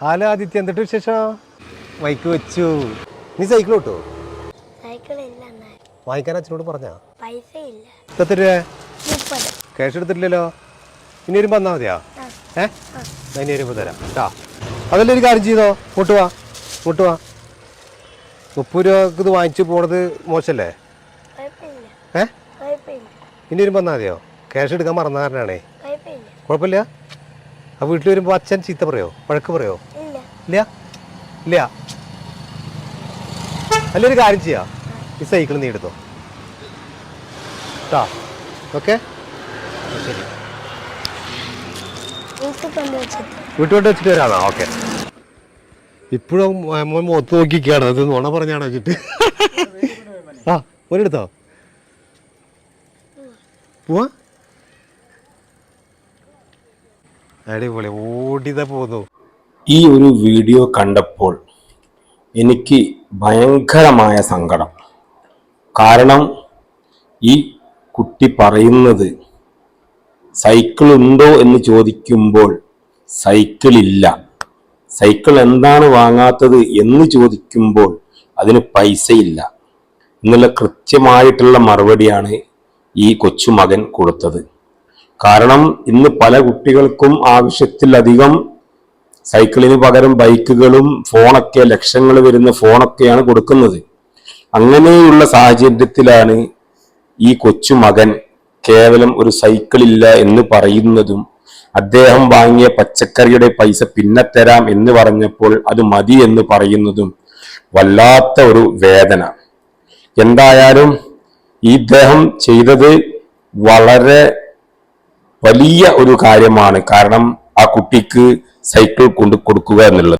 Hello Aditya എന്തിട്ട് വിശേഷം? Bike വെച്ചു. നീ സൈക്കിൾ കിട്ടോ വാങ്ങിക്കാൻ അച്ഛനോട് പറഞ്ഞാ? പൈസ ഇല്ല എത്ര രൂപ മുപ്പത്. ക്യാഷ് എടുത്തിട്ടില്ലല്ലോ? ഇനി വരുമ്പോ വന്നാ മതിയാ. ഏ? ഇനി വരുമ്പോ തരാം. കേട്ടാ അതല്ല ഒരു കാര്യം ചെയ്തോ? ഇങ്ങോട്ട് വാ. ഇങ്ങോട്ട് വാ. മുപ്പത് രൂപക്ക് ഇത് വാങ്ങിച്ചു പോണത് മോശല്ലേ? ഏ? ഇനി വരുമ്പോ വന്നാ മതിയോ? ക്യാഷ് എടുക്കാൻ മറന്ന കുഴപ്പമില്ല. കുഴപ്പമില്ല? ആ വീട്ടിൽ വരുമ്പോ അച്ഛൻ ചീത്ത പറയോ? വഴക്ക് പറയോ? ഇല്ല. ഇല്ല? ഇല്ല. അല്ലൊരു കാര്യം ചെയ്യാ. ഈ സൈക്കിൾ നീ എടുത്തോ. കേട്ടാ ഓക്കെ? ശരി. വീട്ടുകൊണ്ട് വെച്ചിട്ട്. വരാണോ ഓക്കെ. ഇപ്പോഴും മോൻ മുഖത്ത് നോക്കിക്കാണ് അത് നുണ പറഞ്ഞാണ് വെച്ചിട്ട്. ആ ഒരെടുത്തോ പോവാ. അടിപൊളി. ഓടിത പോന്നു. ഈ ഒരു വീഡിയോ കണ്ടപ്പോൾ എനിക്ക് ഭയങ്കരമായ സങ്കടം. കാരണം ഈ കുട്ടി പറയുന്നത് സൈക്കിൾ ഉണ്ടോ എന്ന് ചോദിക്കുമ്പോൾ സൈക്കിൾ ഇല്ല. സൈക്കിൾ എന്താണ് വാങ്ങാത്തത് എന്ന് ചോദിക്കുമ്പോൾ അതിന് പൈസയില്ല. എന്നുള്ള കൃത്യമായിട്ടുള്ള മറുപടിയാണ് ഈ കൊച്ചുമകൻ കൊടുത്തത്. കാരണം ഇന്ന് പല കുട്ടികൾക്കും ആവശ്യത്തിലധികം സൈക്കിളിന് പകരം ബൈക്കുകളും ഫോണൊക്കെ ലക്ഷങ്ങൾ വരുന്ന ഫോണൊക്കെയാണ് കൊടുക്കുന്നത്. അങ്ങനെയുള്ള സാഹചര്യത്തിലാണ് ഈ കൊച്ചു മകൻ കേവലം ഒരു സൈക്കിളില്ല എന്ന് പറയുന്നതും അദ്ദേഹം വാങ്ങിയ പച്ചക്കറിയുടെ പൈസ പിന്നെ തരാം എന്ന് പറഞ്ഞപ്പോൾ അത് മതി എന്ന് പറയുന്നതും വല്ലാത്ത ഒരു വേദന. എന്തായാലും ഈ ഇദ്ദേഹം ചെയ്തത് വളരെ വലിയ ഒരു കാര്യമാണ് കാരണം ആ കുട്ടിക്ക് സൈക്കിൾ കൊണ്ട് കൊടുക്കുക എന്നുള്ളത്.